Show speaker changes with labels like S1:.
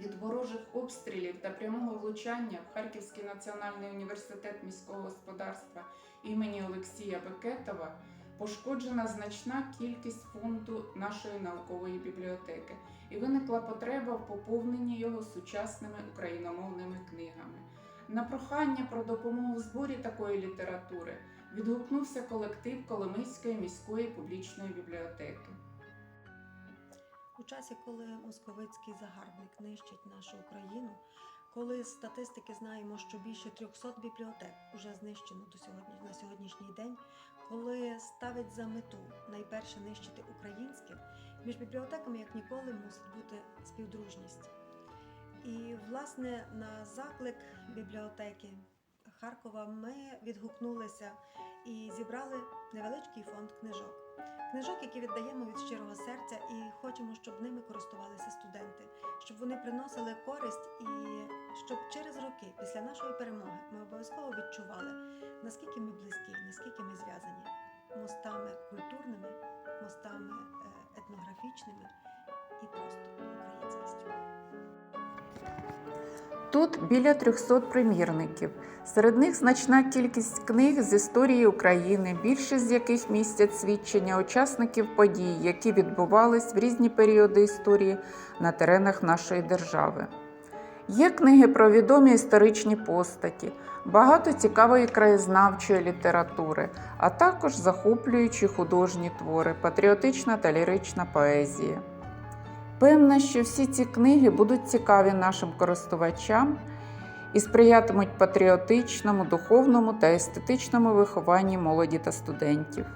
S1: Від ворожих обстрілів та прямого влучання в Харківський національний університет міського господарства імені Олексія Бекетова пошкоджена значна кількість фонду нашої наукової бібліотеки, і виникла потреба в поповненні його сучасними україномовними книгами. На прохання про допомогу в зборі такої літератури відгукнувся колектив Коломийської міської публічної бібліотеки.
S2: У часі, коли московицький загарбник нищить нашу Україну, коли з статистики знаємо, що більше 300 бібліотек вже знищено до сьогодні на сьогоднішній день, коли ставить за мету найперше нищити українське, між бібліотеками як ніколи мусить бути співдружність. І власне на заклик бібліотеки Харкова ми відгукнулися і зібрали невеличкий фонд книжок. Книжок, які віддаємо від щирого серця, і хочемо, щоб ними користувалися студенти, щоб вони приносили користь, і щоб через роки, після нашої перемоги, ми обов'язково відчували, наскільки ми близькі, наскільки ми зв'язані мостами культурними, мостами е, етнографічними і просто українськістю.
S1: Тут біля 300 примірників. Серед них значна кількість книг з історії України, більшість з яких містять свідчення учасників подій, які відбувались в різні періоди історії на теренах нашої держави. Є книги про відомі історичні постаті, багато цікавої краєзнавчої літератури, а також захоплюючі художні твори, патріотична та лірична поезія. Певна, що всі ці книги будуть цікаві нашим користувачам і сприятимуть патріотичному, духовному та естетичному вихованні молоді та студентів.